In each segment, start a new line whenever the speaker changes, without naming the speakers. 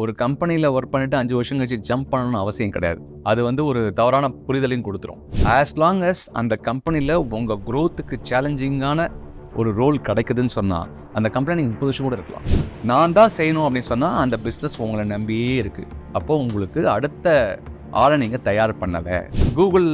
ஒரு கம்பெனியில் ஒர்க் பண்ணிட்டு அஞ்சு வருஷம் கழிச்சு ஜம்ப் பண்ணணும்னு அவசியம் கிடையாது. அது வந்து ஒரு தவறான புரிதலையும் கொடுத்துரும். ஆஸ் லாங் அஸ் அந்த கம்பெனியில் உங்கள் க்ரோத்துக்கு சேலஞ்சிங்கான ஒரு ரோல் கிடைக்குதுன்னு சொன்னால் அந்த கம்பெனி நீங்கள் முப்பது வருஷம் கூட இருக்கலாம். நான் தான் செய்யணும் அப்படின்னு சொன்னால் அந்த பிஸ்னஸ் உங்களை நம்பியே இருக்குது அப்போது உங்களுக்கு அடுத்த ஆளை நீங்கள் தயார் பண்ணலை. கூகுள்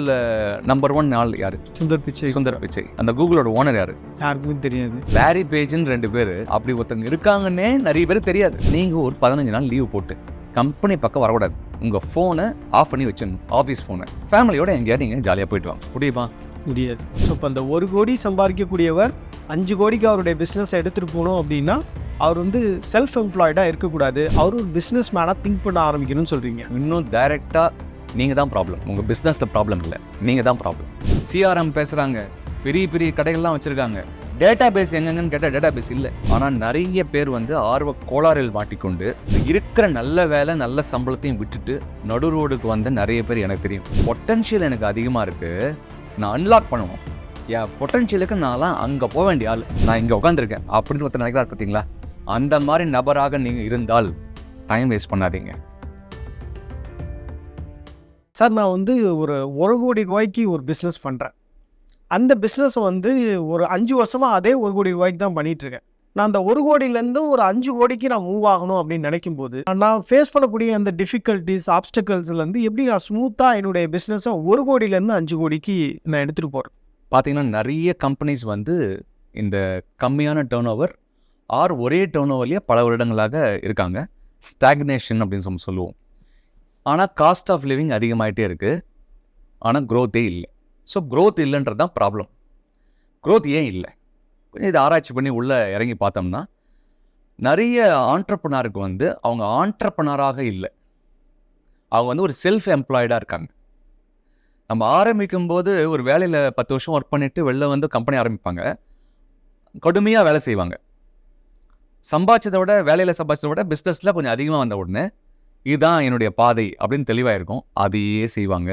நம்பர் ஒன் ஆள் யார்?
சுந்தர் பிச்சை.
சுந்தர் பிச்சை. அந்த கூகுளோட ஓனர் யார்?
யாருக்குமே தெரியாது.
லாரி பேஜ்னு ரெண்டு பேர். அப்படி ஒருத்தங்க இருக்காங்கன்னே நிறைய பேர் தெரியாது. நீங்கள் ஒரு பதினஞ்சு நாள் லீவ் போட்டு கம்பெனி பக்கம் வரக்கூடாது. உங்கள் ஃபோனை ஆஃப் பண்ணி வச்சிடணும். ஆஃபீஸ் ஃபோனை ஃபேமிலியோட எங்கேயாவது நீங்கள் ஜாலியாக போயிட்டு வாங்க. முடியுமா?
முடியாது. ஸோ இப்போ அந்த ஒரு கோடி சம்பாதிக்கக்கூடியவர் அஞ்சு கோடிக்கு அவருடைய பிஸ்னஸ் எடுத்துகிட்டு போகணும் அப்படின்னா அவர் வந்து செல்ஃப் எம்ப்ளாய்டாக இருக்கக்கூடாது. அவர் ஒரு பிஸ்னஸ் மேனாக திங்க் பண்ண ஆரம்பிக்கணும்னு சொல்கிறீங்க
இன்னும் டைரெக்டாக நீங்கள் தான் ப்ராப்ளம் உங்கள் பிஸ்னஸில் ப்ராப்ளம் இல்லை. நீங்கள் தான் ப்ராப்ளம் சிஆர்எம் பேசுகிறாங்க பெரிய பெரிய கடைகள்லாம் வச்சுருக்காங்க. டேட்டா பேஸ் எங்கெங்கன்னு கேட்டால் டேட்டா பேஸ் இல்லை. ஆனால் நிறைய பேர் வந்து ஆர்வ கோளாறில் மாட்டிக்கொண்டு இருக்கிற நல்ல வேலை நல்ல சம்பளத்தையும் விட்டுட்டு நடு ரோடுக்கு வந்த நிறைய பேர் எனக்கு தெரியும். பொட்டன்ஷியல் எனக்கு அதிகமாக இருக்குது நான் அன்லாக் பண்ணுவோம். என் பொட்டன்ஷியலுக்கு நான்லாம் அங்கே போக வேண்டிய ஆள். நான் இங்கே உட்காந்துருக்கேன் அப்படின்னு ஒருத்தர் நினைக்கிறார் பார்த்தீங்களா அந்த மாதிரி நபராக நீங்கள் இருந்தால் டைம் வேஸ்ட் பண்ணாதீங்க.
சார் நான் வந்து ஒரு ஒரு கோடி ரூபாய்க்கு ஒரு பிஸ்னஸ் பண்ணுறேன் அந்த பிஸ்னஸை வந்து ஒரு அஞ்சு வருஷமாக அதே ஒரு கோடி ரூபாய்க்கு தான் பண்ணிகிட்ருக்கேன் நான் அந்த ஒரு கோடியிலேருந்து ஒரு அஞ்சு கோடிக்கு நான் மூவ் ஆகணும் அப்படின்னு நினைக்கும் போது நான் ஃபேஸ் பண்ணக்கூடிய அந்த டிஃபிகல்ட்டிஸ் ஆப்ஸ்டக்கல்ஸ்லேருந்து எப்படி நான் ஸ்மூத்தாக என்னுடைய பிஸ்னஸை ஒரு கோடியிலேருந்து அஞ்சு கோடிக்கு நான் எடுத்துகிட்டு போகிறேன்
பார்த்தீங்கன்னா நிறைய கம்பெனிஸ் வந்து இந்த கம்மியான டேர்ன் ஓவர் ஆர் ஒரே டேர்ன் ஓவர்லேயே பல வருடங்களாக இருக்காங்க. ஸ்டாக்னேஷன் அப்படின்னு சொல்லி சொல்லுவோம். ஆனால் காஸ்ட் ஆஃப் லிவிங் அதிகமாகிட்டே இருக்குது ஆனால் க்ரோத்தே இல்லை. ஸோ க்ரோத் இல்லைன்றது தான் ப்ராப்ளம் க்ரோத் ஏன் இல்லை? கொஞ்சம் இதை ஆராய்ச்சி பண்ணி உள்ளே இறங்கி பார்த்தோம்னா நிறைய ஆண்டர்பனாருக்கு வந்து அவங்க ஆண்டர்பனராக இல்லை. அவங்க வந்து ஒரு செல்ஃப் எம்ப்ளாய்டாக இருக்காங்க. நம்ம ஆரம்பிக்கும் போது ஒரு வேலையில் பத்து வருஷம் ஒர்க் பண்ணிவிட்டு வெளில வந்து கம்பெனி ஆரம்பிப்பாங்க. கடுமையாக வேலை செய்வாங்க. சம்பாதிச்சதை விட வேலையில் சம்பாதிச்சதை விட பிஸ்னஸில் கொஞ்சம் அதிகமாக வந்த உடனே இதுதான் என்னுடைய பாதை அப்படின்னு தெளிவாக இருக்கும் அதையே செய்வாங்க.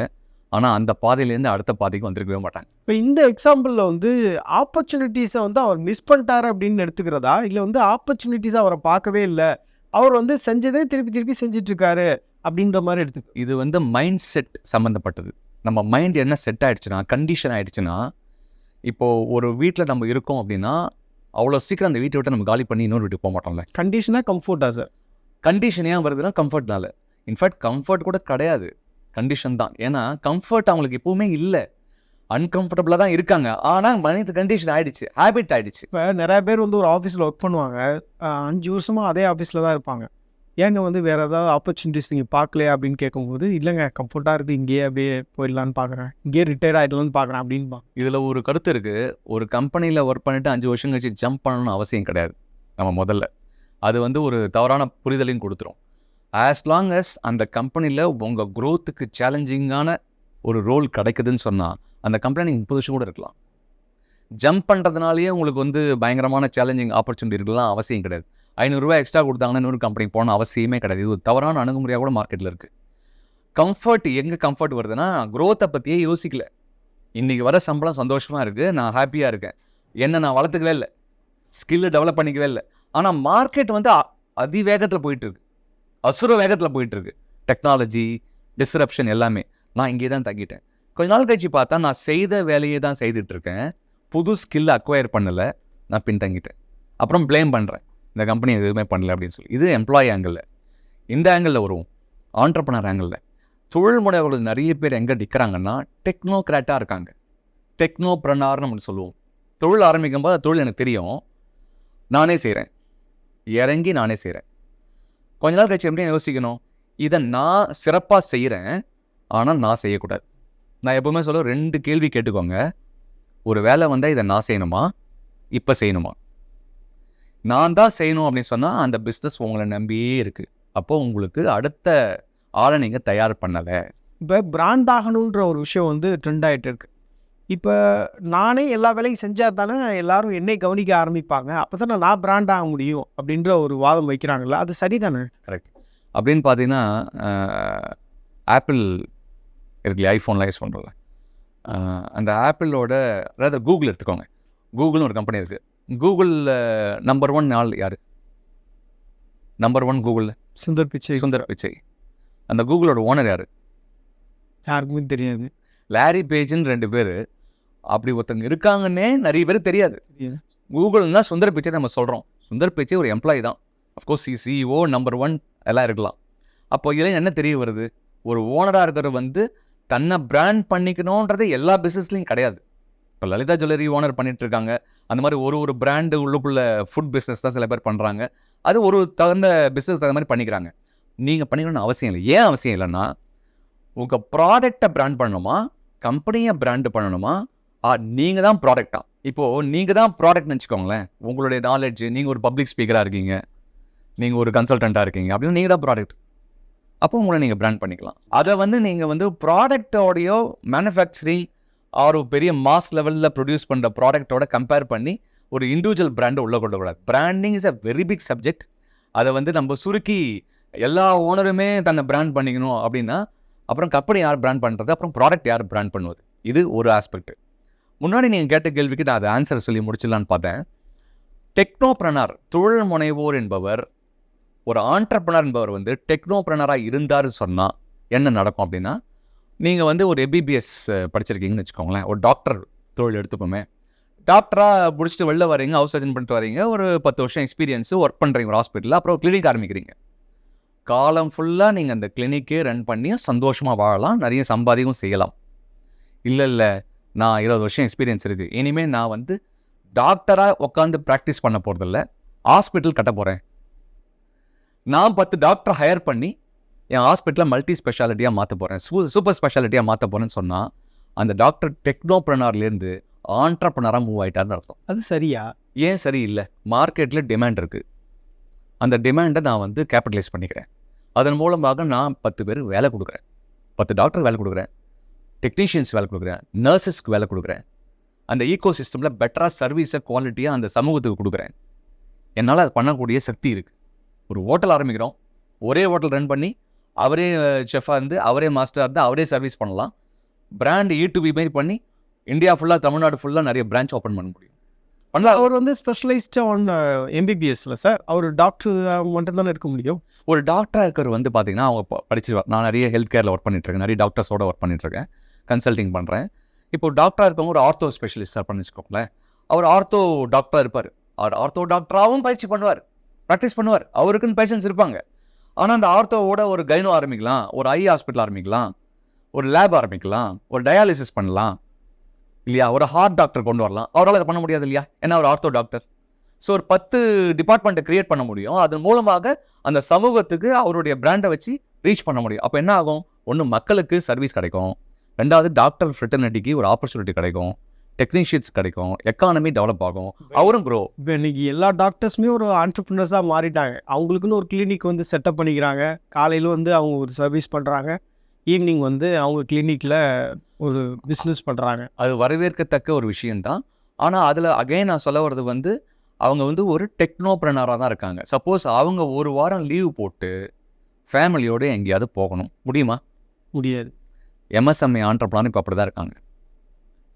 ஆனால் அந்த பாதையிலேருந்து அடுத்த பாதைக்கு வந்திருக்கவே மாட்டாங்க.
இப்போ இந்த எக்ஸாம்பிளில் வந்து ஆப்பர்ச்சுனிட்டிஸை வந்து அவர் மிஸ் பண்ணிட்டாரு அப்படின்னு எடுத்துக்கிறதா? இல்லை வந்து ஆப்பர்ச்சுனிட்டிஸை அவரை பார்க்கவே இல்லை. அவர் வந்து செஞ்சதே திருப்பி திருப்பி செஞ்சுட்டு இருக்காரு அப்படின்ற மாதிரி எடுத்துக்க.
இது வந்து மைண்ட் செட் சம்மந்தப்பட்டது நம்ம மைண்ட் என்ன செட் ஆயிடுச்சுன்னா கண்டிஷன் ஆயிடுச்சுன்னா இப்போது ஒரு வீட்டில் நம்ம இருக்கோம் அப்படின்னா அவ்வளோ சீக்கிரம் அந்த வீட்டை விட்டு நம்ம காலி பண்ணி இன்னொரு வீட்டுக்கு போக மாட்டோம்ல.
கண்டிஷனாக கம்ஃபர்ட்டா சார்
கண்டிஷன் ஏன் வருதுன்னா கம்ஃபர்ட்னால இன்ஃபேக்ட் கம்ஃபர்ட் கூட கிடையாது. கண்டிஷன் தான். ஏன்னா கம்ஃபர்ட் அவங்களுக்கு எப்பவுமே இல்லை. அன்கம்ஃபர்டபுளாக தான் இருக்காங்க. ஆனால் மனித கண்டிஷன் ஆயிடுச்சு. ஹேபிட் ஆயிடுச்சு.
இப்போ நிறைய பேர் வந்து ஒரு ஆஃபீஸில் ஒர்க் பண்ணுவாங்க. அஞ்சு வருஷமாக அதே ஆஃபீஸில் தான் இருப்பாங்க. ஏங்க வந்து வேறு ஏதாவது ஆப்பர்ச்சுனிட்டிஸ் நீங்கள் பார்க்கலையா அப்படின்னு கேட்கும்போது இல்லைங்க கம்ஃபர்ட்டாக இருக்குது இங்கேயே அப்படியே போயிடலான்னு பார்க்குறேன். இங்கேயே ரிட்டையர்ட் ஆகிடலான்னு பார்க்குறேன். அப்படின்பா.
இதில் ஒரு கருத்து இருக்குது ஒரு கம்பெனியில் ஒர்க் பண்ணிட்டு அஞ்சு வருஷம் கழிச்சு ஜம்ப் பண்ணணும்னு அவசியம் கிடையாது. நம்ம முதல்ல. அது வந்து ஒரு தவறான புரிதலையும் கொடுத்துரும். ஆஸ் லாங் அஸ் அந்த கம்பெனியில் உங்கள் க்ரோத்துக்கு சேலஞ்சிங்கான ஒரு ரோல் கிடைக்குதுன்னு சொன்னால் அந்த கம்பெனி நீங்கள் முப்பது வருஷம் கூட இருக்கலாம். ஜம்ப் பண்ணுறதுனாலேயே உங்களுக்கு வந்து பயங்கரமான சேலஞ்சிங் ஆப்பர்ச்சுனிட்டி இருக்கலாம் அவசியம் கிடையாது. ஐநூறுரூவா எக்ஸ்ட்ரா கொடுத்தாங்கன்னா இன்னொரு கம்பெனிக்கு போகணும் அவசியமே கிடையாது. இது ஒரு தவறான அணுகுமுறையாக கூட மார்க்கெட்டில் இருக்குது கம்ஃபர்ட் எங்கே கம்ஃபர்ட் வருதுன்னா க்ரோத்தை பற்றியே யோசிக்கல. இன்றைக்கி வர சம்பளம் சந்தோஷமாக இருக்குது நான் ஹாப்பியாக இருக்கேன். என்ன நான் வளர்த்துக்கவே இல்லை. ஸ்கில்லு டெவலப் பண்ணிக்கவே இல்லை. ஆனால் மார்க்கெட் வந்து அ- அதிவேகத்தில் போயிட்டுருக்கு. அசுர வேகத்தில் போயிட்டுருக்கு. டெக்னாலஜி டிஸ்ரப்ஷன் எல்லாமே. நான் இங்கே தான் தங்கிட்டேன். கொஞ்ச நாள் கழிச்சு பார்த்தா நான் செய்த வேலையை தான் செய்துட்டு இருக்கேன் புது ஸ்கில் அக்வயர் பண்ணலை. நான் பின்தங்கிட்டேன். அப்புறம் ப்ளேம் பண்ணுறேன் இந்த கம்பெனி எதுவுமே பண்ணல அப்படின்னு சொல்லி. இது எம்ப்ளாயி ஆங்கிளில் இந்த ஆங்கிளில் வருவோம் ஆண்டர்பனர் ஆங்கிளில் தொழில் முனைவர்கள் நிறைய பேர் எங்கே நிற்கிறாங்கன்னா டெக்னோக்ராட்டாக இருக்காங்க. டெக்னோப்ரனார்னு நம்ம சொல்லுவோம். தொழில் ஆரம்பிக்கும் போது தொழில் எனக்கு தெரியும். நானே செய்கிறேன் இறங்கி நானே செய்கிறேன் கொஞ்ச நாள் கழிச்சு எப்படி யோசிக்கணும். இதை நான் சிறப்பாக செய்கிறேன் ஆனால் நான் செய்யக்கூடாது. நான் எப்பவுமே சொல்ல ரெண்டு கேள்வி கேட்டுக்கோங்க. ஒரு வேலை வந்தால் இதை நான் செய்யணுமா? இப்போ செய்யணுமா? நான் தான் செய்யணும் அப்படின்னு சொன்னால் அந்த பிஸ்னஸ் உங்களை நம்பியே இருக்குது அப்போது உங்களுக்கு அடுத்த ஆளை நீங்கள் தயார் பண்ணலை.
இப்போ பிராண்ட் ஆகணுன்ற ஒரு விஷயம் வந்து ட்ரெண்ட் ஆகிட்டு இருக்கு. இப்போ நானே எல்லா வேலையும் செஞ்சால் தானே எல்லாரும் என்னை கவனிக்க ஆரம்பிப்பாங்க. அப்போ தானே நான் பிராண்ட் ஆக முடியும் அப்படின்ற ஒரு வாதம் வைக்கிறாங்கல்ல அது சரிதானே?
கரெக்ட் அப்படின்னு பார்த்தீங்கன்னா ஆப்பிள் இருக்குல்லையா ஐஃபோன்லாம் யூஸ் பண்ணுறோம்ல அந்த ஆப்பிளோட அதாவது கூகுள் எடுத்துக்கோங்க. கூகுள்னு ஒரு கம்பெனி இருக்குது கூகுளில் நம்பர் ஒன் ஆள் யார்? நம்பர் ஒன் கூகுளில்
சுந்தர் பிச்சை.
சுந்தர் பிச்சை. அந்த கூகுளோட ஓனர் யார்?
யாருக்குமே தெரியாது.
லாரி பேஜ்னு ரெண்டு பேர். அப்படி ஒருத்தங்க இருக்காங்கன்னே நிறைய பேர் தெரியாது. கூகுள்னா சுந்தர் பிச்சை நம்ம சொல்கிறோம் சுந்தர் பிச்சை ஒரு எம்ப்ளாயி தான். Of course C CEO number one எல்லாம் இருக்கலாம். அப்போ இதில் என்ன தெரிய வருது? ஒரு ஓனராக இருக்கிற வந்து தன்னை பிராண்ட் பண்ணிக்கணுன்றது எல்லா பிஸ்னஸ்லையும் கிடையாது. இப்போ லலிதா ஜுவல்லரி ஓனர் பண்ணிட்டு இருக்காங்க. அந்த மாதிரி ஒரு ஒரு பிராண்டு உள்ளுக்குள்ள ஃபுட் பிஸ்னஸ் தான் சில பேர் பண்ணுறாங்க அது ஒரு தகுந்த பிஸ்னஸ் தகுந்த மாதிரி பண்ணிக்கிறாங்க. நீங்கள் பண்ணிக்கணும்னு அவசியம் இல்லை. ஏன் அவசியம் இல்லைன்னா உங்கள் ப்ராடக்டை பிராண்ட் பண்ணணுமா? கம்பெனியை பிராண்டு பண்ணணுமா? நீங்கள் தான் ப்ராடக்டா இப்போது நீங்கள் தான் ப்ராடக்ட்னு வச்சுக்கோங்களேன். உங்களுடைய நாலேஜ் நீங்கள் ஒரு பப்ளிக் ஸ்பீக்கராக இருக்கீங்க. நீங்கள் ஒரு கன்சல்டண்ட்டாக இருக்கீங்க. அப்படின்னு நீங்கள் தான் ப்ராடக்ட் அப்போ உங்களை நீங்கள் பிராண்ட் பண்ணிக்கலாம். அதை வந்து நீங்கள் வந்து ப்ராடக்டோடையோ மேனுஃபேக்சரிங் ஆர் பெரிய மாஸ் லெவலில் ப்ரொடியூஸ் பண்ணுற ப்ராடக்ட்டோட கம்பேர் பண்ணி ஒரு இண்டிவிஜுவல் பிராண்டை உள்ளே கொண்டு கூடாது branding is a very big subject அதை வந்து நம்ம சுருக்கி எல்லா ஓனருமே தன்னை பிராண்ட் பண்ணிக்கணும் அப்படின்னா அப்புறம் கம்பெனி யார் பிராண்ட் பண்ணுறது அப்புறம் ப்ராடக்ட் யார் பிராண்ட் பண்ணுவது? இது ஒரு ஆஸ்பெக்ட் முன்னாடி நீங்கள் கேட்ட கேள்விக்கு நான் அதை ஆன்சர் சொல்லி முடிச்சிடலான்னு பார்த்தேன். டெக்னோப்ரனர் தொழில் முனைவோர் என்பவர் ஒரு ஆண்டர்பனர் என்பவர் வந்து டெக்னோப்ரனராக இருந்தார் சொன்னால் என்ன நடக்கும் அப்படின்னா நீங்கள் வந்து ஒரு எபிபிஎஸ் படிச்சிருக்கீங்கன்னு வச்சுக்கோங்களேன். ஒரு டாக்டர் தொழில் எடுத்துப்போமே. டாக்டராக முடிச்சுட்டு வெளில வரீங்க ஹவுஸ் சர்ஜன் பண்ணிட்டு வரீங்க ஒரு பத்து வருஷம் எக்ஸ்பீரியன்ஸு ஒர்க் பண்ணுறீங்க ஒரு ஹாஸ்பிட்டலில் அப்புறம் கிளினிக் ஆரம்பிக்கிறீங்க. காலம் ஃபுல்லாக நீங்கள் அந்த கிளினிக்கே ரன் பண்ணி சந்தோஷமாக வாழலாம் நிறைய சம்பாதிக்கும் செய்யலாம். இல்லை இல்லை. நான் இருபது வருஷம் எக்ஸ்பீரியன்ஸ் இருக்குது இனிமேல் நான் வந்து டாக்டராக உட்காந்து ப்ராக்டிஸ் பண்ண போகிறதில்ல ஹாஸ்பிட்டல் கட்ட போகிறேன் நான் பத்து டாக்டர் ஹையர் பண்ணி என் ஹாஸ்பிட்டலை மல்டி ஸ்பெஷாலிட்டியாக மாற்ற போகிறேன் சூ சூப்பர் ஸ்பெஷாலிட்டியாக மாற்ற போகிறேன்னு சொன்னால் அந்த டாக்டர் டெக்னோப்ரனர்லேருந்து ஆண்டர்பனராக மூவ் ஆயிட்டாருன்னு அர்த்தம்.
அது சரியா?
ஏன் சரியில்லை மார்க்கெட்டில் டிமாண்ட் இருக்குது அந்த டிமாண்டை நான் வந்து கேபிட்டலைஸ் பண்ணிக்கிறேன். அதன் மூலமாக நான் பத்து பேர் வேலை கொடுக்குறேன். பத்து டாக்டர் வேலை கொடுக்குறேன். டெக்னீஷியன்ஸ் வேலை கொடுக்குறேன் நர்சஸ்க்கு வேலை கொடுக்குறேன். அந்த ஈகோ சிஸ்டமில் பெட்டராக சர்வீஸை குவாலிட்டியாக அந்த சமூகத்துக்கு கொடுக்குறேன். என்னால் அது பண்ணக்கூடிய சக்தி இருக்குது ஒரு ஹோட்டல் ஆரம்பிக்கிறோம். ஒரே ஹோட்டல் ரன் பண்ணி அவரே செஃபாக இருந்து அவரே மாஸ்டராக இருந்து அவரே சர்வீஸ் பண்ணலாம். பிராண்ட் இ டு பி மாதிரி பண்ணி இந்தியா ஃபுல்லாக தமிழ்நாடு ஃபுல்லாக நிறைய பிரான்ச் ஓப்பன் பண்ண முடியும். பண்ணலாம்.
அவர் வந்து ஸ்பெஷலைஸ்ட் ஆன் எம்பிபிஎஸ்ல சார் அவர் டாக்டர் மட்டும் தானே இருக்க முடியும்?
ஒரு டாக்டராக இருக்கிறவர் வந்து பார்த்தீங்கன்னா அவங்க படிச்சிருவார் நான் நிறைய ஹெல்த் கேரில் ஒர்க் பண்ணிட்டுருக்கேன் நிறைய டாக்டர்ஸோட ஒர்க் பண்ணிட்டுருக்கேன் கன்சல்டிங் பண்ணுறேன் இப்போ டாக்டராக இருக்கவங்க ஒரு ஆர்த்தோ ஸ்பெஷலிஸ்டாக பண்ணி வச்சுக்கோங்களேன். அவர் ஆர்த்தோ டாக்டராக இருப்பார். அவர் ஆர்த்தோ டாக்டராகவும் பயிற்சி பண்ணுவார். ப்ராக்டிஸ் பண்ணுவார். அவருக்குன்னு பேஷன்ஸ் இருப்பாங்க. ஆனால் அந்த ஆர்த்தோவோட ஒரு கைனோ ஆரம்பிக்கலாம். ஒரு ஐ ஹாஸ்பிட்டல் ஆரம்பிக்கலாம். ஒரு லேப் ஆரம்பிக்கலாம். ஒரு டயாலிசிஸ் பண்ணலாம். இல்லையா? ஒரு ஹார்ட் டாக்டர் கொண்டு வரலாம். அவரால் அதை பண்ண முடியாது இல்லையா? ஏன்னா அவர் ஆர்த்தோ டாக்டர் ஸோ ஒரு பத்து டிபார்ட்மெண்ட்டை க்ரியேட் பண்ண முடியும். அதன் மூலமாக அந்த சமூகத்துக்கு அவருடைய பிராண்டை வச்சு ரீச் பண்ண முடியும். அப்போ என்ன ஆகும்? ஒன்று மக்களுக்கு சர்வீஸ் கிடைக்கும். ரெண்டாவது டாக்டர் ஃப்ரெட்டர்னிட்டிக்கு ஒரு ஆப்பர்ச்சுனிட்டி கிடைக்கும். டெக்னீஷியன்ஸ் கிடைக்கும். எக்கானமி டெவலப் ஆகும். அவரும் க்ரோ
இப்போ இன்னைக்கு எல்லா டாக்டர்ஸுமே ஒரு ஆண்டர்பிரினர்ஸாக மாறிட்டாங்க. அவங்களுக்குன்னு ஒரு கிளினிக் வந்து செட்டப் பண்ணிக்கிறாங்க. காலையில் வந்து அவங்க ஒரு சர்வீஸ் பண்ணுறாங்க ஈவினிங் வந்து அவங்க கிளினிக்கில் ஒரு பிஸ்னஸ் பண்ணுறாங்க
அது வரவேற்கத்தக்க ஒரு விஷயம்தான். ஆனால் அதில் அகைன் நான் சொல்ல வர்றது வந்து அவங்க வந்து ஒரு டெக்னோப்ரனராக தான் இருக்காங்க. சப்போஸ் அவங்க ஒரு வாரம் லீவ் போட்டு ஃபேமிலியோடு எங்கேயாவது போகணும். முடியுமா?
முடியாது.
எம்எஸ்எம்ஏ ஆண்டர்பிளான் இப்போ அப்படி தான் இருக்காங்க.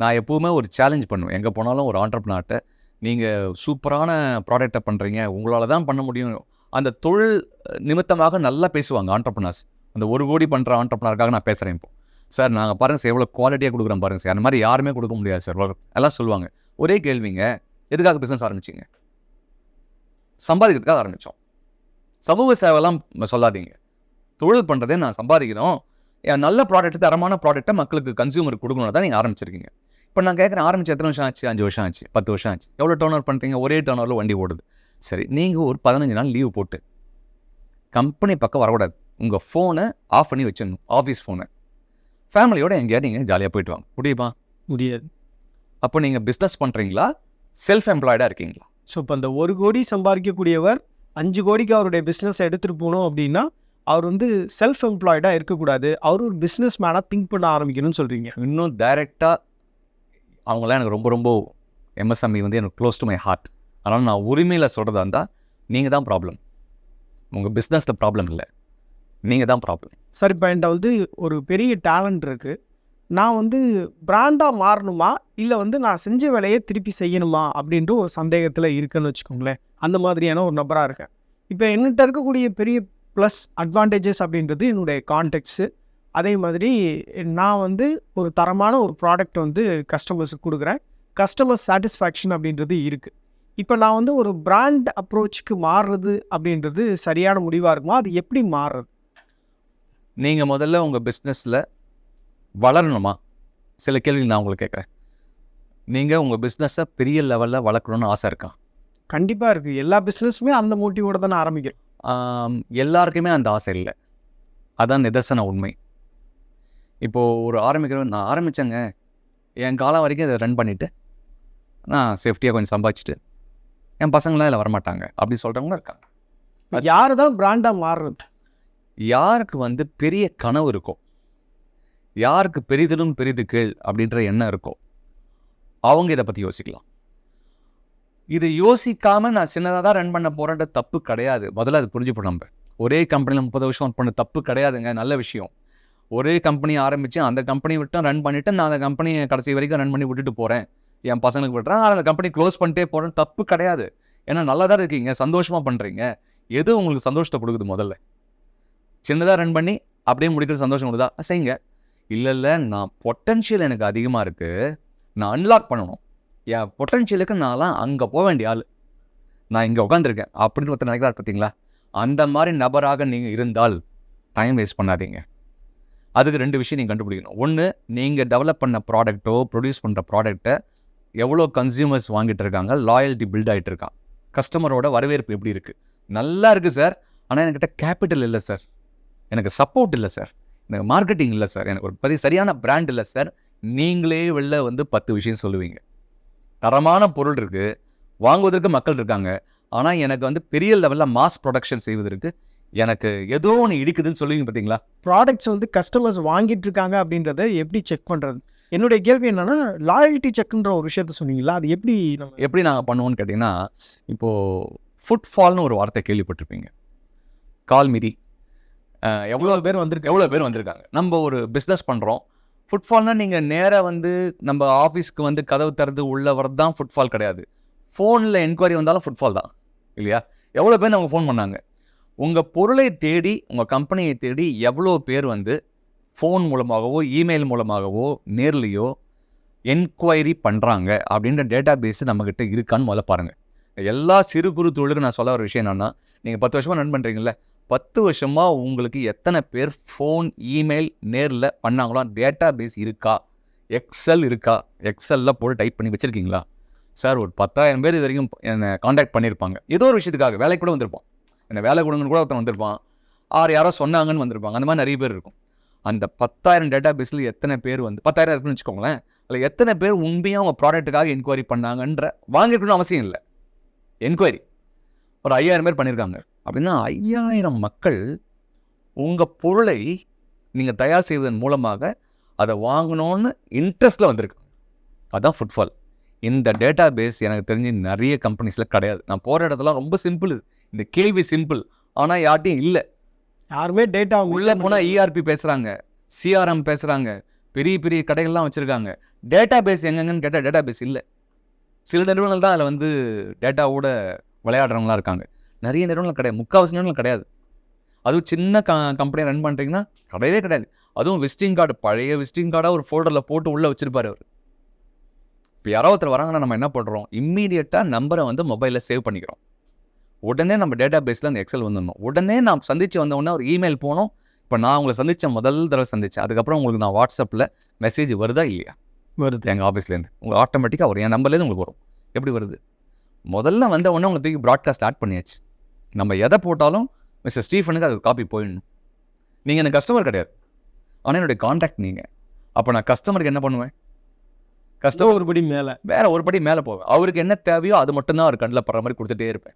நான் எப்போவுமே ஒரு சேலஞ்ச் பண்ணுவேன். எங்கே போனாலும் ஒரு ஆண்டர்பனார்ட்ட நீங்கள் சூப்பரான ப்ராடக்டை பண்ணுறீங்க உங்களால் தான் பண்ண முடியும். அந்த தொழில் நிமித்தமாக நல்லா பேசுவாங்க ஆண்டர்பிரினர்ஸ் அந்த ஒரு கோடி பண்ணுற ஆண்டர்பிரினருக்காக நான் பேசுகிறேன் இப்போ. சார் நாங்கள் பாருங்கள் சார் எவ்வளோ குவாலிட்டியாக கொடுக்குறோம் பாருங்கள் சார் அந்த மாதிரி யாருமே கொடுக்க முடியாது சார் எல்லாம் சொல்லுவாங்க. ஒரே கேள்விங்க எதுக்காக பிஸ்னஸ் ஆரம்பிச்சிங்க? சம்பாதிக்கிறதுக்காக ஆரம்பித்தோம் சமூக சேவைலாம் சொல்லாதீங்க. தொழில் பண்ணுறதே நான் சம்பாதிக்கிறோம். நல்ல ப்ராடக்ட் தரமான ப்ராடக்ட்டை மக்களுக்கு கன்சியூமருக்கு கொடுக்கணும் தான் நீங்கள் ஆரம்பிச்சிருக்கீங்க. இப்போ நான் கேட்குறேன் ஆரம்பிச்சு எத்தனை வருஷம் ஆச்சு? அஞ்சு வருஷம் ஆச்சு பத்து வருஷம் ஆச்சு. எவ்வளோ டர்ன் ஓவர் பண்ணுறீங்க ஒரே டர்ன் ஓவரில் வண்டி ஓடுது. சரி நீங்கள் ஒரு பதினஞ்சு நாள் லீவ் போட்டு கம்பெனி பக்கம் வரக்கூடாது. உங்கள் ஃபோனை ஆஃப் பண்ணி வச்சிடணும். ஆஃபீஸ் ஃபோனை ஃபேமிலியோட எங்கேயாவது நீங்கள் ஜாலியாக போயிட்டு வாங்க. முடியுமா?
முடியாது.
அப்போ நீங்கள் பிஸ்னஸ் பண்ணுறீங்களா செல்ஃப் எம்ப்ளாய்டாக இருக்கீங்களா?
ஸோ இப்போ அந்த ஒரு கோடி சம்பாதிக்கக்கூடியவர் அஞ்சு கோடிக்கு அவருடைய பிஸ்னஸை எடுத்துகிட்டு போகணும் அப்படின்னா அவர் வந்து செல்ஃப் எம்ப்ளாய்டாக இருக்கக்கூடாது. அவர் ஒரு பிஸ்னஸ் மேனாக திங்க் பண்ண ஆரம்பிக்கணும்னு சொல்கிறீங்க
இன்னும் டைரெக்டாக அவங்களாம் எனக்கு ரொம்ப ரொம்ப எம்எஸ்எம்இ வந்து எனக்கு க்ளோஸ் டு மை ஹார்ட் அதனால் நான் உரிமையில் சொல்கிறதா இருந்தால் நீங்கள் தான் ப்ராப்ளம் உங்கள் பிஸ்னஸில் ப்ராப்ளம் இல்லை. நீங்கள் தான் ப்ராப்ளம்
சார் இப்போ என்கிட்ட வந்து ஒரு பெரிய டேலண்ட் இருக்குது நான் வந்து பிராண்டாக மாறணுமா? இல்லை வந்து நான் செஞ்ச வேலையை திருப்பி செய்யணுமா? அப்படின்ட்டு ஒரு சந்தேகத்தில் இருக்குன்னு வச்சுக்கோங்களேன். அந்த மாதிரியான ஒரு நபராக இருக்கேன். இப்போ என்கிட்ட இருக்கக்கூடிய பெரிய ப்ளஸ் அட்வான்டேஜஸ் அப்படின்றது என்னுடைய கான்டெக்ட்ஸு அதே மாதிரி நான் வந்து ஒரு தரமான ஒரு ப்ராடக்ட் வந்து கஸ்டமர்ஸுக்கு கொடுக்குறேன். கஸ்டமர் சாட்டிஸ்ஃபேக்ஷன் அப்படின்றது இருக்குது இப்போ நான் வந்து ஒரு பிராண்ட் அப்ரோச்சுக்கு மாறுறது அப்படின்றது சரியான முடிவாக இருக்குமா? அது எப்படி மாறுறது?
நீங்கள் முதல்ல உங்கள் பிஸ்னஸில் வளரணுமா? சில கேள்வி நான் உங்களுக்கு கேட்குறேன். நீங்கள் உங்கள் பிஸ்னஸை பெரிய லெவலில் வளர்க்கணும்னு ஆசை இருக்கா?
கண்டிப்பாக இருக்குது எல்லா பிஸ்னஸுமே அந்த மோட்டிவோட தானே ஆரம்பிக்கிறோம்.
எல்லாருக்குமே அந்த ஆசை இல்லை. அதான் நிதர்சன உண்மை. இப்போது ஒரு ஆரம்பிக்கிறவன் நான் ஆரம்பித்தேங்க என் காலம் வரைக்கும் இதை ரன் பண்ணிவிட்டு நான் சேஃப்டியாக கொஞ்சம் சம்பாதிச்சுட்டு என் பசங்களாம் இதில் வரமாட்டாங்க அப்படி சொல்கிறவங்களும் இருக்காங்க.
யார் தான் பிராண்டாக மாறுறது?
யாருக்கு வந்து பெரிய கனவு இருக்கோ யாருக்கு பெரிதிலும் பெரிது கீழ் அப்படின்ற எண்ணம் இருக்கோ அவங்க இதை பற்றி யோசிக்கலாம். இது யோசிக்காமல் நான் சின்னதாக தான் ரன் பண்ண போகிறேன்ற தப்பு கிடையாது. முதல்ல அது புரிஞ்சுப்போம் நம்ம. ஒரே கம்பெனியில் முப்பது வருஷம் ஒர்க் பண்ண தப்பு கிடையாதுங்க. நல்ல விஷயம். ஒரே கம்பெனி ஆரம்பித்து அந்த கம்பெனி விட்டு ரன் பண்ணிவிட்டு நான் அந்த கம்பெனியை கடைசி வரைக்கும் ரன் பண்ணி விட்டுட்டு போகிறேன் என் பசங்களுக்கு விட்டுறேன். ஆனால் அந்த கம்பெனி க்ளோஸ் பண்ணிட்டே போகிறேன் தப்பு கிடையாது. ஏன்னா நல்லா தான் இருக்கீங்க. சந்தோஷமாக பண்ணுறீங்க எது உங்களுக்கு சந்தோஷத்தை கொடுக்குது முதல்ல? சின்னதாக ரன் பண்ணி அப்படியே முடிக்கிற சந்தோஷம் கொடுதா செய்யுங்க. இல்லை இல்லை நான் பொட்டன்ஷியல் எனக்கு அதிகமாக இருக்குது நான் அன்லாக் பண்ணணும். என் பொட்டன்ஷியலுக்கு நான்லாம் அங்கே போக வேண்டிய ஆள். நான் இங்கே உட்காந்துருக்கேன் அப்படின்னு ஒருத்தர் நினைக்கிறார் பார்த்தீங்களா அந்த மாதிரி நபராக நீங்கள் இருந்தால் டைம் வேஸ்ட் பண்ணாதீங்க. அதுக்கு ரெண்டு விஷயம் நீங்கள் கண்டுபிடிக்கணும். ஒன்று நீங்கள் டெவலப் பண்ண ப்ராடக்ட்டோ ப்ரொடியூஸ் பண்ணுற ப்ராடக்ட்டை எவ்வளோ கன்சியூமர்ஸ் வாங்கிட்டு இருக்காங்க லாயல்ட்டி பில்ட் ஆகிட்டு இருக்கான். கஸ்டமரோட வரவேற்பு எப்படி இருக்குது நல்லா இருக்குது சார் ஆனால் என்கிட்ட கேபிட்டல் இல்லை சார் எனக்கு சப்போர்ட் இல்லை சார் எனக்கு மார்க்கெட்டிங் இல்லை சார் எனக்கு ஒரு பெரிய சரியான பிராண்ட் இல்லை சார் நீங்களே வெளில வந்து பத்து விஷயம் சொல்லுவீங்க. தரமான பொருள் இருக்குது வாங்குவதற்கு மக்கள் இருக்காங்க. ஆனால் எனக்கு வந்து பெரிய லெவலில் மாஸ் ப்ரொடக்ஷன் செய்வதற்கு எனக்கு ஏதோ ஒன்று இடிக்குதுன்னு சொல்லுவீங்க பார்த்தீங்களா
ப்ராடக்ட்ஸ் வந்து கஸ்டமர்ஸ் வாங்கிட்டு இருக்காங்க அப்படின்றத எப்படி செக் பண்ணுறது என்னுடைய கேள்வி என்னன்னா லாயல்ட்டி செக்ன்ற ஒரு விஷயத்த சொன்னீங்களா அது எப்படி
எப்படி நாங்கள் பண்ணுவோம்னு கேட்டிங்கன்னா இப்போது ஃபுட்ஃபால்னு ஒரு வார்த்தை கேள்விப்பட்டிருப்பீங்க. கால் மிதி. எவ்வளோ
பேர் வந்திருக்கு
எவ்வளோ பேர் வந்திருக்காங்க. நம்ம ஒரு பிஸ்னஸ் பண்ணுறோம் ஃபுட்ஃபால்னால் நீங்கள் நேராக வந்து நம்ம ஆஃபீஸ்க்கு வந்து கதவு திறந்து உள்ளே வரது தான் ஃபுட்ஃபால் கிடையாது. ஃபோனில் என்கொயரி வந்தாலும் ஃபுட்ஃபால் தான் இல்லையா? எவ்வளோ பேர் நமக்கு ஃபோன் பண்ணாங்க? உங்கள் பொருளை தேடி உங்கள் கம்பெனியை தேடி எவ்வளோ பேர் வந்து ஃபோன் மூலமாகவோ இமெயில் மூலமாகவோ நேர்லேயோ என்கொயரி பண்ணுறாங்க அப்படின்ற டேட்டா பேஸ் நம்மக்கிட்ட இருக்கான்னு முதல்ல பாருங்கள் எல்லா சிறு குறு தொழிலுக்கு நான் சொல்ல ஒரு விஷயம் என்னென்னா நீங்கள் பத்து வருஷமாக ரன் பண்ணுறீங்களே பத்து வருஷமாக உங்களுக்கு எத்தனை பேர் ஃபோன் இமெயில் நேரில் பண்ணாங்களோ டேட்டா பேஸ் இருக்கா? எக்ஸல் இருக்கா? எக்ஸலில் போட்டு டைப் பண்ணி வச்சுருக்கீங்களா? சார் ஒரு பத்தாயிரம் பேர் இது வரைக்கும் என்னை காண்டாக்ட் பண்ணியிருப்பாங்க. ஏதோ ஒரு விஷயத்துக்காக வேலைக்கு கூட வந்திருப்பான். என்னை வேலை கொடுங்கன்னு கூட ஒருத்தன் வந்திருப்பான். ஆறு யாரோ சொன்னாங்கன்னு வந்திருப்பாங்க. அந்த மாதிரி நிறைய பேர் இருக்கும். அந்த பத்தாயிரம் டேட்டா பேஸில் எத்தனை பேர் வந்து பத்தாயிரம் இருக்குன்னு வச்சுக்கோங்களேன். அதில் எத்தனை பேர் உண்மையாக உங்கள் ப்ராடக்ட்டுக்காக என்கொயரி பண்ணாங்கன்ற வாங்கிருக்கணும்னு அவசியம் இல்லை. என்கொயரி ஒரு ஐயாயிரம் பேர் பண்ணியிருக்காங்க அப்படின்னா ஐயாயிரம் மக்கள் உங்கள் பொருளை நீங்கள் தயார் செய்வதன் மூலமாக அதை வாங்கணும்னு இன்ட்ரெஸ்ட்டில் வந்திருக்காங்க. அதான் ஃபுட்ஃபால் இந்த டேட்டா பேஸ் எனக்கு தெரிஞ்சு நிறைய கம்பெனிஸில் கிடையாது. நான் போகிற இடத்துல ரொம்ப சிம்பிள் இந்த கேள்வி சிம்பிள் ஆனால் யார்ட்டையும் இல்லை.
யாருமே டேட்டா
உள்ளே போனால் இஆர்பி பேசுகிறாங்க சிஆர்எம் பேசுகிறாங்க பெரிய பெரிய கடைகள்லாம் வச்சுருக்காங்க. டேட்டா பேஸ் எங்கெங்கன்னு கேட்டால் டேட்டா பேஸ் இல்லை. சில நிறுவனங்கள் தான் அதில் வந்து டேட்டாவோட விளையாடுறவங்களா இருக்காங்க. நிறைய நிறுவனங்கள் கிடையாது. முக்கால்வாசி நிறுவனங்கள் கிடையாது. அதுவும் சின்ன க கம்பெனியை ரன் பண்ணுறீங்கன்னா கிடையவே கிடையாது. அதுவும் விசிட்டிங் கார்டு பழைய விசிட்டிங் கார்டாக ஒரு ஃபோல்டரில் போட்டு உள்ளே வச்சிருப்பாரு அவர். இப்போ யாரோ ஒருத்தர் வராங்கன்னா நம்ம என்ன பண்ணுறோம் இம்மீடியட்டாக நம்பரை வந்து மொபைலில் சேவ் பண்ணிக்கிறோம். உடனே நம்ம டேட்டா பேஸில் அந்த எக்ஸல் வந்துடணும். உடனே நான் சந்திச்சு வந்த உடனே ஒரு இமெயில் போனோம். இப்போ நான் உங்களை சந்தித்தேன் முதல் தடவை சந்தித்தேன் அதுக்கப்புறம் உங்களுக்கு நான் வாட்ஸ்அப்பில் மெசேஜ் வருதா இல்லையா?
வருது.
எங்கள் ஆஃபீஸ்லேருந்து உங்களுக்கு ஆட்டோமேட்டிக்காக வரும் என் நம்பர்லேருந்து உங்களுக்கு வரும். எப்படி வருது? முதல்ல வந்த உடனே உங்களுக்கு தூக்கி ப்ராட்காஸ்ட் ஸ்டார்ட் பண்ணியாச்சு. நம்ம எதை போட்டாலும் மிஸ்டர் ஸ்டீஃபனுக்கு அது காப்பி போயிடணும். நீங்கள் எனக்கு கஸ்டமர் கிடையாது. ஆனால் என்னுடைய காண்டாக்ட் நீங்கள் அப்போ நான் கஸ்டமருக்கு என்ன பண்ணுவேன்? கஸ்டமர்
ஒரு படி மேலே.
வேற ஒரு படி மேலே போவேன். அவருக்கு என்ன தேவையோ அது மட்டும்தான் அவர் கண்ணில் படுற மாதிரி கொடுத்துட்டே இருப்பேன்.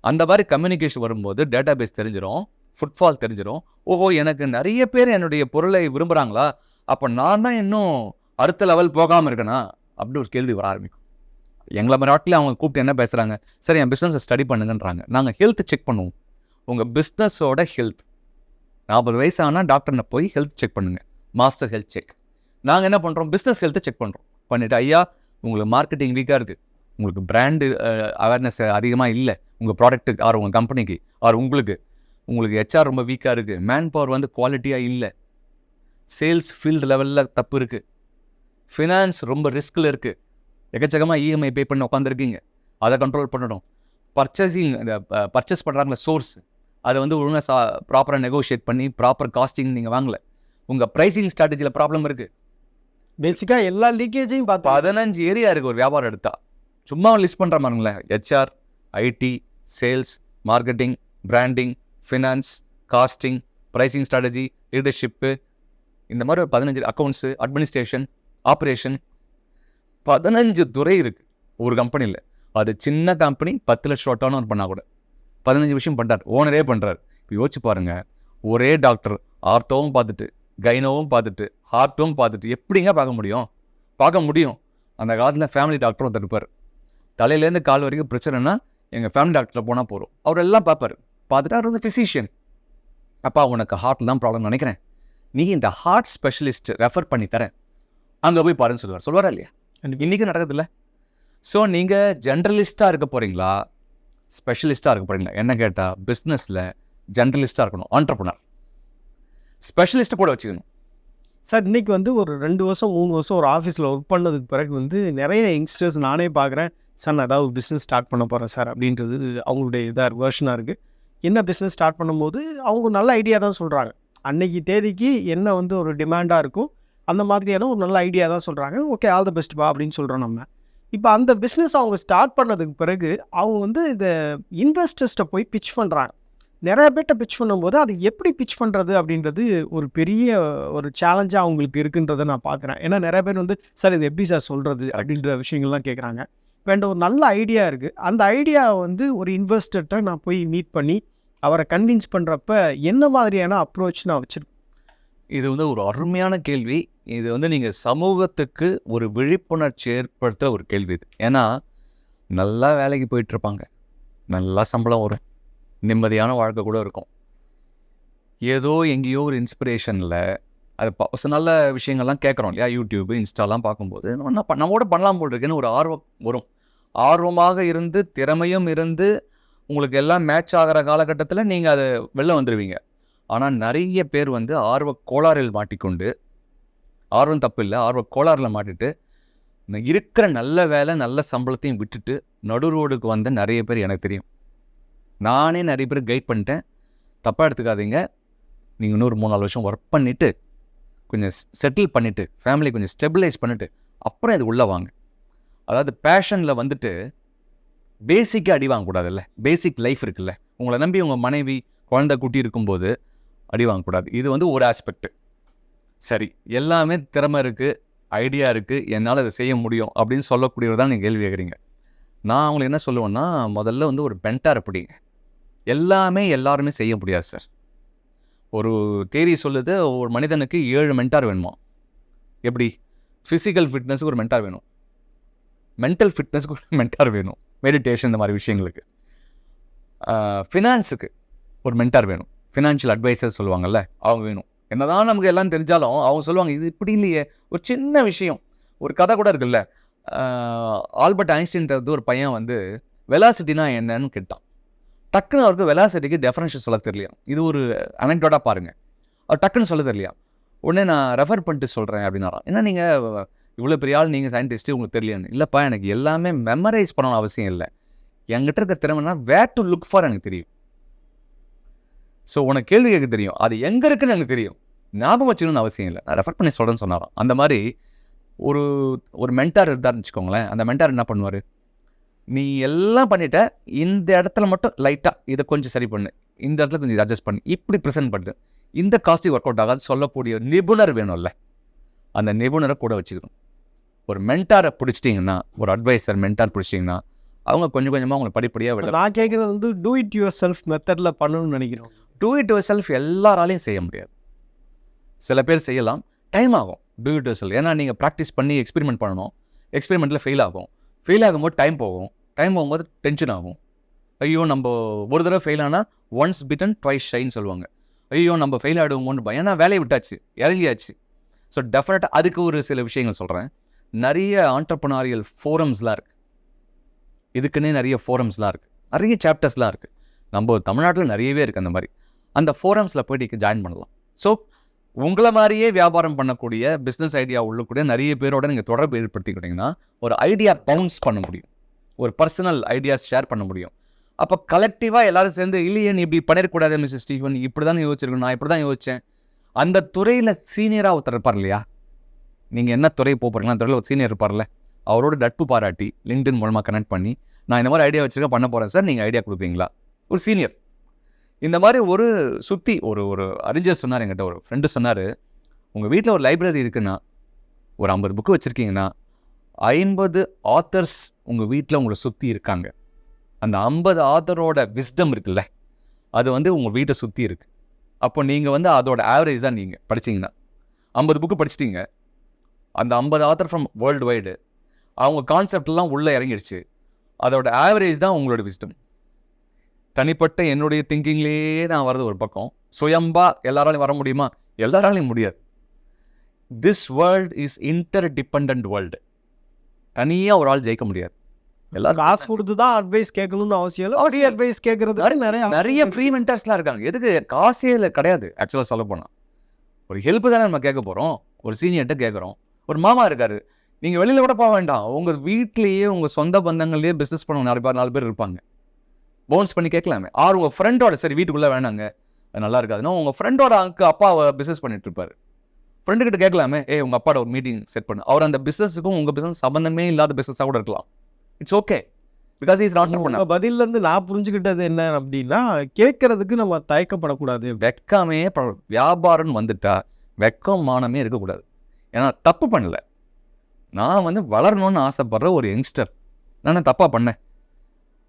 அந்த மாதிரி கம்யூனிகேஷன் வரும்போது டேட்டா பேஸ் தெரிஞ்சிடும் ஃபுட்ஃபால் தெரிஞ்சிடும் ஓஹோ எனக்கு நிறைய பேர் என்னுடைய பொருளை விரும்புகிறாங்களா அப்போ நான் தான் இன்னும் அடுத்த லெவல் போகாமல் இருக்கேனா? அப்படி ஒரு கேள்வி வர ஆரம்பிக்கும். எங்களை மாதிரி அவங்க கூப்பிட்டு என்ன பேசுகிறாங்க சரி என் பிஸ்னஸை ஸ்டடி பண்ணுங்கன்றாங்க. நாங்கள் ஹெல்த் செக் பண்ணுவோம். உங்கள் பிஸ்னஸோட ஹெல்த் நாற்பது வயசு ஆனால் டாக்டர்னை போய் ஹெல்த் செக் பண்ணுங்கள் மாஸ்டர் ஹெல்த் செக் நாங்கள் என்ன பண்ணுறோம் பிஸ்னஸ் ஹெல்த்தை செக் பண்ணுறோம் பண்ணிவிட்டு ஐயா உங்களுக்கு மார்க்கெட்டிங் வீக்காக இருக்குது உங்களுக்கு பிராண்டு அவேர்னஸ் அதிகமாக இல்லை. உங்கள் ப்ராடக்ட்டுக்கு ஆர் உங்கள் கம்பெனிக்கு ஆர் உங்களுக்கு. உங்களுக்கு ஹெச்ஆர் ரொம்ப வீக்காக இருக்குது மேன் பவர் வந்து குவாலிட்டியாக இல்லை. சேல்ஸ் ஃபீல்டு லெவலில் தப்பு இருக்குது ஃபினான்ஸ் ரொம்ப ரிஸ்கில் இருக்குது எக்கச்சக்கமாக இஎம்ஐ பே பண்ணி உட்காந்துருக்கீங்க அதை கண்ட்ரோல் பண்ணணும். பர்ச்சேசிங் இந்த பர்ச்சேஸ் பண்ணுறாங்களே சோர்ஸ் அதை வந்து ஒழுங்காக சா ப்ராப்பராக நெகோஷியேட் பண்ணி ப்ராப்பர் காஸ்டிங் நீங்கள் வாங்கல. உங்கள் ப்ரைசிங் ஸ்ட்ராட்டஜியில் ப்ராப்ளம் இருக்குது
பேசிக்காக எல்லா லீக்கேஜையும் பார்த்து
பதினஞ்சு ஏரியா இருக்குது ஒரு வியாபாரம் எடுத்தா. சும்மா லிஸ்ட் பண்ணுற மாதிரிங்களேன் HR IT sales marketing branding finance costing pricing strategy leadership இந்த மாதிரி ஒரு பதினஞ்சு அக்கௌண்ட்ஸு அட்மினிஸ்ட்ரேஷன் ஆப்ரேஷன் பதினஞ்சு துறை இருக்குது ஒரு கம்பெனியில் அது சின்ன கம்பெனி பத்து லட்ச ரூபா டர்ன் பண்ணால் கூட. பதினஞ்சு விஷயம் பண்ணுறாரு ஓனரே பண்ணுறாரு இப்போ யோசிச்சு பாருங்க. ஒரே டாக்டர் ஆர்த்தோவும் பார்த்துட்டு கைனோவும் பார்த்துட்டு ஹார்ட்டும் பார்த்துட்டு எப்படிங்க பார்க்க முடியும்? பார்க்க முடியும். அந்த காலத்தில் ஃபேமிலி டாக்டர் ஒருத்தர் இருப்பார். தலையிலேருந்து கால் வரைக்கும் பிரச்சனைனா எங்கள் ஃபேமிலி டாக்டரில் போனால் போகிறோம் அவர் எல்லாம் பார்ப்பார். பார்த்துட்டு அவர் வந்து ஃபிசிஷியன் அப்பா உனக்கு ஹார்ட்டில் தான் ப்ராப்ளம் நினைக்கிறேன். நீ இந்த ஹார்ட் ஸ்பெஷலிஸ்ட் ரெஃபர் பண்ணி தரேன். அங்கே போய் பாருன்னு சொல்லுவார். சொல்லுவாரா இல்லையா? இன்றைக்கி நடக்குதுல்ல? ஸோ நீங்கள் ஜென்ரலிஸ்ட்டாக இருக்க போகிறீங்களா ஸ்பெஷலிஸ்ட்டாக இருக்க போகிறீங்களா என்ன கேட்டால் பிஸ்னஸில் ஜென்ரலிஸ்ட்டாக இருக்கணும் ஆண்டர்பனர் ஸ்பெஷலிஸ்ட்டை கூட வச்சுக்கணும்.
சார் இன்றைக்கி வந்து ஒரு ரெண்டு வருஷம் மூணு வருஷம் ஒரு ஆஃபீஸில் ஒர்க் பண்ணதுக்கு பிறகு வந்து நிறைய யங்ஸ்டர்ஸ் நானே பார்க்குறேன் சார் நான் ஏதாவது பிஸ்னஸ் ஸ்டார்ட் பண்ண போகிறேன் சார் அப்படின்றது அவங்களுடைய இதாக வேர்ஷனாக இருக்குது என்ன பிஸ்னஸ் ஸ்டார்ட் பண்ணும்போது அவங்க நல்ல ஐடியா தான் சொல்கிறாங்க அன்னைக்கு தேதிக்கு என்ன வந்து ஒரு டிமாண்டாக இருக்கும் அந்த மாதிரியான ஒரு நல்ல ஐடியா தான் சொல்கிறாங்க ஓகே ஆல் த பெஸ்ட் பா அப்படின்னு சொல்கிறோம் நம்ம. இப்போ அந்த பிஸ்னஸ் அவங்க ஸ்டார்ட் பண்ணதுக்கு பிறகு அவங்க வந்து இதை இன்வெஸ்டர்ஸ்ட்டை போய் பிச் பண்ணுறாங்க நிறைய பேர்ட்ட பிச் பண்ணும்போது அது எப்படி பிச் பண்ணுறது அப்படின்றது ஒரு பெரிய ஒரு சேலஞ்சாக அவங்களுக்கு இருக்குன்றதை நான் பார்க்குறேன். ஏன்னா நிறைய பேர் வந்து சார் இது எப்படி சார் சொல்கிறது அப்படின்ற விஷயங்கள்லாம் கேட்குறாங்க என்கிட்ட ஒரு நல்ல ஐடியா இருக்குது அந்த ஐடியாவை வந்து ஒரு இன்வெஸ்டர்கிட்ட நான் போய் மீட் பண்ணி அவரை கன்வின்ஸ் பண்ணுறப்ப என்ன மாதிரியான அப்ரோச் நான் வச்சிருக்கேன்
இது வந்து ஒரு அருமையான கேள்வி. இது வந்து நீங்கள் சமூகத்துக்கு ஒரு விழிப்புணர்ச்சி ஏற்படுத்துகிற ஒரு கேள்வி இது. ஏன்னா நல்லா வேலைக்கு போயிட்டுருப்பாங்க. நல்லா சம்பளம் வரும். நிம்மதியான வாழ்க்கை கூட இருக்கும். ஏதோ எங்கேயோ ஒரு இன்ஸ்பிரேஷனில் அது ப- நல்ல விஷயங்கள்லாம் கேட்குறோம் இல்லையா? யூடியூப் இன்ஸ்டாலாம் பார்க்கும்போது நம்ம என்ன நம்மோட பண்ணலாம் போல் இருக்குன்னு ஒரு ஆர்வம் வரும். ஆர்வமாக இருந்து திறமையும் இருந்து உங்களுக்கு எல்லாம் மேட்ச் ஆகிற காலகட்டத்தில் நீங்கள் அதை வெளில வந்துடுவீங்க ஆனால் நிறைய பேர் வந்து ஆர்வ கோளாறில் மாட்டிக்கொண்டு ஆர்வம் தப்பு இல்லை ஆர்வ கோளாறில் மாட்டிட்டு இருக்கிற நல்ல வேலை நல்ல சம்பளத்தையும் விட்டுட்டு நடு ரோடுக்கு வந்த நிறைய பேர் எனக்கு தெரியும். நானே நிறைய பேர் கைட் பண்ணிட்டேன். தப்பாக எடுத்துக்காதீங்க. நீங்கள் இன்னொரு மூணு நாலு வருஷம் ஒர்க் பண்ணிவிட்டு கொஞ்சம் செட்டில் பண்ணிவிட்டு ஃபேமிலி கொஞ்சம் ஸ்டெபிளைஸ் பண்ணிவிட்டு அப்புறம் இது உள்ளே வாங்க. அதாவது பேஷனில் வந்துட்டு பேசிக்காக அடி வாங்கக்கூடாதுல்ல பேசிக் லைஃப் இருக்குல்ல. உங்களை நம்பி உங்கள் மனைவி குழந்தை குட்டி இருக்கும்போது அடி வாங்கக்கூடாது. இது வந்து ஒரு ஆஸ்பெக்ட் சரி எல்லாமே திறமை இருக்குது ஐடியா இருக்குது என்னால் அதை செய்ய முடியும் அப்படின்னு சொல்லக்கூடியவர் தான் நீங்கள் கேள்வி கேட்குறீங்க. நான் அவங்களை என்ன சொல்லுவேன்னா முதல்ல வந்து ஒரு பென்டார் பிடிங்க எல்லாமே எல்லாருமே செய்ய முடியாது சார் ஒரு தேரி சொல்லுது ஒரு மனிதனுக்கு ஏழு மென்டார் வேணுமா? எப்படி? ஃபிசிக்கல் ஃபிட்னஸுக்கு ஒரு மென்டார் வேணும். மென்டல் ஃபிட்னஸுக்கு ஒரு மென்டார் வேணும். மெடிடேஷன் இந்த மாதிரி விஷயங்களுக்கு. ஃபினான்ஸுக்கு ஒரு மென்டார் வேணும். ஃபினான்ஷியல் அட்வைசர் சொல்லுவாங்கல்ல அவங்க வேணும். என்னதான் நமக்கு எல்லாம் தெரிஞ்சாலும் அவங்க சொல்லுவாங்க இது இப்படி இல்லையே ஒரு சின்ன விஷயம். ஒரு கதை கூட இருக்குல்ல ஆல்பர்ட் ஐன்ஸ்டீன்றது ஒரு பையன் வந்து வெலாசிட்டினா என்னன்னு கேட்டான். டக்குன்னு அவருக்கு வெலாசிட்டிக்கு டெஃபரன்ஷியல் சொல்ல தெரியலையா இது ஒரு அனக்டோட்டாக பாருங்கள் அவர் டக்குன்னு சொல்ல தெரியலையா உடனே நான் ரெஃபர் பண்ணிட்டு சொல்கிறேன் அப்படின்னாராம். ஏன்னா நீங்கள் இவ்வளோ பெரிய ஆள் நீங்கள் சயின்டிஸ்ட்டு உங்களுக்கு தெரியலன்னு இல்லைப்பா எனக்கு எல்லாமே மெமரைஸ் பண்ணணும் அவசியம் இல்லை. என்கிட்ட இருக்க திறமைனா வேர் டு லுக் ஃபார் எனக்கு தெரியும். ஸோ உனக்கு கேள்வி கேட்க தெரியும். அது எங்கே இருக்குன்னு எனக்கு தெரியும். ஞாபகம் வச்சுக்கணும்னு அவசியம் இல்லை. நான் ரெஃபர் பண்ணி சொல்கிறேன்னு சொன்னாராம். அந்த மாதிரி ஒரு ஒரு மென்டார் இருந்தார்னு வச்சுக்கோங்களேன். அந்த மென்டார் என்ன பண்ணுவார்? நீ எல்லாம் பண்ணிட்ட இந்த இடத்துல மட்டும் லைட்டாக இதை கொஞ்சம் சரி பண்ணு. இந்த இடத்துல கொஞ்சம் இதை அட்ஜஸ்ட் பண்ணு. இப்படி ப்ரெசென்ட் பண்ணு இந்த காஸ்டிங் ஒர்க் அவுட் ஆகாது. சொல்லக்கூடிய நிபுணர் வேணும்ல. அந்த நிபுணரை கூட வச்சுக்கணும். ஒரு மென்டாரை பிடிச்சிட்டிங்கன்னா ஒரு அட்வைசர் மென்டார் பிடிச்சிட்டிங்கன்னா அவங்க கொஞ்சம் கொஞ்சமாக உங்களை படிப்படியாக விட
நான் கேட்குறது வந்து டூ இட் யுவர் செல்ஃப் மெத்தடில் பண்ணணும்னு நினைக்கிறோம்.
டூ இட் யுவர் செல்ஃப் எல்லாராலையும் செய்ய முடியாது. சில பேர் செய்யலாம். டைம் ஆகும். டூ இட் யுவர் செல்ஃப் ஏன்னா நீங்கள் ப்ராக்டிஸ் பண்ணி எக்ஸ்பெரிமெண்ட் பண்ணணும். எக்ஸ்பெரிமெண்ட்டில் ஃபெயில் ஆகும். ஃபெயில் ஆகும்போது டைம் போகும். டைம் போகும்போது டென்ஷன் ஆகும். ஐயோ நம்ம ஒரு தடவை ஃபெயில் ஆனால் ஒன்ஸ் பிட்டன் ட்வைஸ் ஷைன்னு சொல்லுவாங்க. ஐயோ நம்ம ஃபெயில் ஆகிடுவோமோன்னு பயம். ஏன்னா வேலையை விட்டாச்சு. இறங்கியாச்சு. ஸோ டெஃபினட்டாக அதுக்கு ஒரு சில விஷயங்கள் சொல்கிறேன் நிறைய ஆண்டர்பனாரியல் ஃபோரம்ஸ்லாம் இருக்குது இதுக்குன்னே நிறைய ஃபோரம்ஸ்லாம் இருக்குது நிறைய சாப்டர்ஸ்லாம் இருக்குது நம்ம தமிழ்நாட்டில் நிறையவே இருக்குது அந்த மாதிரி. அந்த ஃபோரம்ஸில் போய் ஜாயின் பண்ணலாம். ஸோ உங்களை மாதிரியே வியாபாரம் பண்ணக்கூடிய பிஸ்னஸ் ஐடியா உள்ளக்கூடிய நிறைய பேரோட நீங்கள் தொடர்பு ஏற்படுத்திக்கிட்டீங்கன்னா ஒரு ஐடியா பவுன்ஸ் பண்ண முடியும். ஒரு பர்சனல் ஐடியாஸ் ஷேர் பண்ண முடியும். அப்போ கலெக்டிவாக எல்லோரும் சேர்ந்து இல்லையே நீ இப்படி பண்ணிடக்கூடாது மிஸ்டர் ஸ்டீஃபன் இப்படி தான் யோசிச்சிருக்கணும். நான் இப்படி தான் யோசித்தேன் அந்த துறையில் சீனியராக ஒருத்தர் இருப்பார் இல்லையா? நீங்கள் என்ன துறை போகிறீங்களா அந்த துறையில் ஒரு சீனியர் இருப்பார்ல? அவரோட நட்பு பாராட்டி லிங்க்டின் மூலமாக கனெக்ட் பண்ணி நான் இந்த மாதிரி ஐடியா வச்சுருக்கேன் பண்ண போகிறேன் சார் நீங்கள் ஐடியா கொடுப்பீங்களா? ஒரு சீனியர் இந்த மாதிரி ஒரு சுற்றி ஒரு ஒரு அறிஞர் சொன்னார் என்கிட்ட ஒரு ஃப்ரெண்டு சொன்னார். உங்கள் வீட்டில் ஒரு லைப்ரரி இருக்குன்னா ஒரு ஐம்பது புக்கு வச்சுருக்கீங்கன்னா ஐம்பது ஆத்தர்ஸ் உங்கள் வீட்டில் உங்களை சுற்றி இருக்காங்க. அந்த ஐம்பது ஆத்தரோட விஸ்டம் இருக்குல்ல அது வந்து உங்கள் வீட்டை சுற்றி இருக்குது அப்போ நீங்கள் வந்து அதோட ஆவரேஜ் தான் நீங்கள் படிச்சிங்கன்னா ஐம்பது புக்கு படிச்சிட்டிங்க. அந்த ஐம்பது ஆத்தர் ஃப்ரம் வேர்ல்டு வைடு அவங்க கான்செப்ட்லாம் உள்ளே இறங்கிடுச்சு. அதோட ஆவரேஜ் தான் உங்களோட விஸ்டம் தனிப்பட்ட என்னுடைய திங்கிங்லேயே நான் வர்றது ஒரு பக்கம். சுயம்பா எல்லாராலையும் வர முடியுமா? எல்லாராலையும் முடியாது. This world is interdependent world தனியாக ஒரு ஆள் ஜெயிக்க முடியாது. எல்லாரும்
காசு கொடுத்து தான் அட்வைஸ் கேட்கணும்னு அவசியம் இல்லை. ஃப்ரீ அட்வைஸ் கேட்கறதுக்கு நிறைய
நிறைய ஃப்ரீ மென்டர்ஸ்லாம் இருக்காங்க. எதுக்கு? காசே இல்லை கிடையாது. ஆக்சுவலாக சொல்ல போனால் ஒரு ஹெல்ப் தானே நம்ம கேட்க போகிறோம் ஒரு சீனியர்கிட்ட கேட்குறோம். ஒரு மாமா இருக்காரு. நீங்கள் வெளியில் கூட போக வேண்டாம். உங்கள் வீட்லேயே உங்கள் சொந்த பந்தங்கள்லேயே பிஸ்னஸ் பண்ணவங்க நாலு பேர் நாலு பேர் இருப்பாங்க. பவுன்ஸ் பண்ணி கேட்கலாமே. ஆர் உங்கள் ஃப்ரெண்டோட சரி வீட்டுக்குள்ளே வேணாங்க. அது நல்லா இருக்காதுன்னா உங்கள் ஃப்ரெண்டோட அங்கு அப்பா பிஸ்னஸ் பண்ணிட்டு இருப்பாரு. ஃப்ரெண்டு கிட்ட கேட்கலாமே. ஏ உங்கள் அப்பாட ஒரு மீட்டிங் செட் பண்ணு. அவர் அந்த பிஸ்னஸுக்கும் உங்கள் பிஸ்னஸ் சம்மந்தமே இல்லாத பிஸ்னஸாக கூட இருக்கலாம். It's okay because is not
உங்க பதில்ல இருந்து நான் புரிஞ்சுக்கிட்டது என்ன அப்படின்னா கேட்கறதுக்கு நம்ம தயக்கப்படக்கூடாது.
வெக்கமே ப- வியாபாரம்னு வந்துட்டா வெக்கம் மானமே இருக்கக்கூடாது. ஏன்னா தப்பு பண்ணல. நான் வந்து வளரணும்னு ஆசைப்படுற ஒரு யங்ஸ்டர் நான் தப்பாக பண்ணேன்?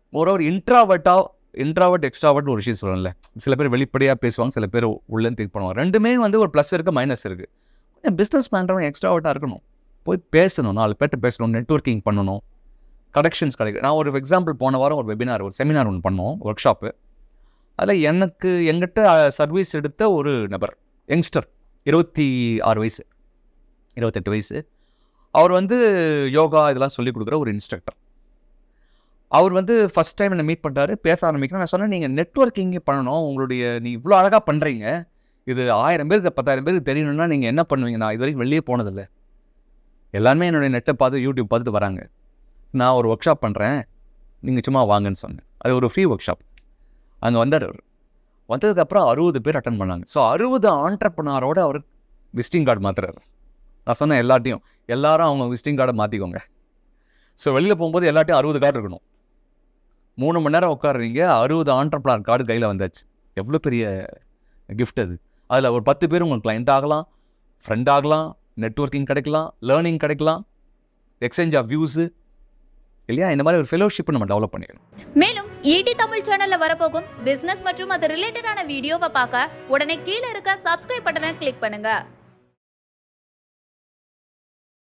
ஒரு ஒரு இன்ட்ராவர்ட்டாக இன்ட்ராவர்ட் எக்ஸ்ட்ராவர்ட் ஒரு விஷயம் சொல்லணும்ல சில பேர் வெளிப்படையாக பேசுவாங்க சில பேர் உள்ளே திங்க் பண்ணுவாங்க. ரெண்டுமே வந்து ஒரு ப்ளஸ் இருக்குது மைனஸ் இருக்குது கொஞ்சம் பிஸ்னஸ் பண்ணுறவங்க எக்ஸ்ட்ராவர்ட்டாக இருக்கணும். போய் பேசணும் நாலு பேர்ட்ட பேசணும் நெட்ஒர்க்கிங் பண்ணணும். கனெக்ஷன்ஸ் கிடைக்கும் நான் ஒரு எக்ஸாம்பிள் போன வாரம் ஒரு வெபினார் ஒரு செமினார் ஒன்று பண்ணோம் ஒர்க் ஷாப்பு அதில் எனக்கு எங்கிட்ட சர்வீஸ் எடுத்த ஒரு நபர் யங்ஸ்டர் இருபத்தி ஆறு வயசு. இருபத்தெட்டு வயசு. அவர் வந்து யோகா இதெல்லாம் சொல்லிக் கொடுக்குற ஒரு இன்ஸ்ட்ரக்டர் அவர் வந்து ஃபஸ்ட் டைம் என்னை மீட் பண்ணுறாரு பேச ஆரம்பிக்கிறேன். நான் சொன்னேன் நீங்கள் நெட்ஒர்க்கிங் பண்ணணும். உங்களுடைய நீ இவ்வளோ அழகாக பண்ணுறீங்க இது ஆயிரம் பேருக்கு பத்தாயிரம் பேருக்கு தெரியணும்னா நீங்கள் என்ன பண்ணுவீங்க? நான் இது வரைக்கும் வெளியே போனதில்லை. எல்லாருமே என்னுடைய நெட்டை பார்த்து யூடியூப் பார்த்துட்டு வராங்க. நான் ஒரு ஒர்க் ஷாப் பண்ணுறேன் நீங்கள் சும்மா வாங்கன்னு சொன்னேன். அது ஒரு ஃப்ரீ ஒர்க் ஷாப் அங்கே வந்தார் அவர். வந்ததுக்கப்புறம் அறுபது பேர் அட்டன் பண்ணாங்க. ஸோ அறுபது ஆண்டர்பனாரோட அவர் விசிட்டிங் கார்டு மாத்துறாரு. நான் சொன்னேன் எல்லாத்தையும் எல்லாரும் அவங்க விசிட்டிங் கார்டை மாற்றிக்கோங்க ஸோ வெளியில் போகும்போது எல்லாத்தையும் அறுபது கார்டு இருக்கணும். மூணு மணி நேரம் உட்காடுறீங்க அறுபது ஆண்டர்பனார் கார்டு கையில் வந்தாச்சு. எவ்வளோ பெரிய கிஃப்ட் அது. அதில் ஒரு பத்து பேர் உங்களுக்கு கிளைண்ட் ஆகலாம் ஃப்ரெண்ட் ஆகலாம் நெட்வொர்க்கிங் கிடைக்கலாம் லேர்னிங் கிடைக்கலாம் எக்ஸ்சேஞ்ச் ஆஃப் வியூஸு இல்லையா? இந்த மாதிரி ஒரு ஃபெலோஷிப் நம்ம டெவலப் பண்ணிக்கணும்.
மேலும் ஈடி தமிழ் சேனல்ல வரப்போகும் பிசினஸ் மற்றும் அது ரிலேட்டடான வீடியோவை பார்க்க உடனே கீழே இருக்க சப்ஸ்கிரைப் பட்டனை கிளிக் பண்ணுங்க.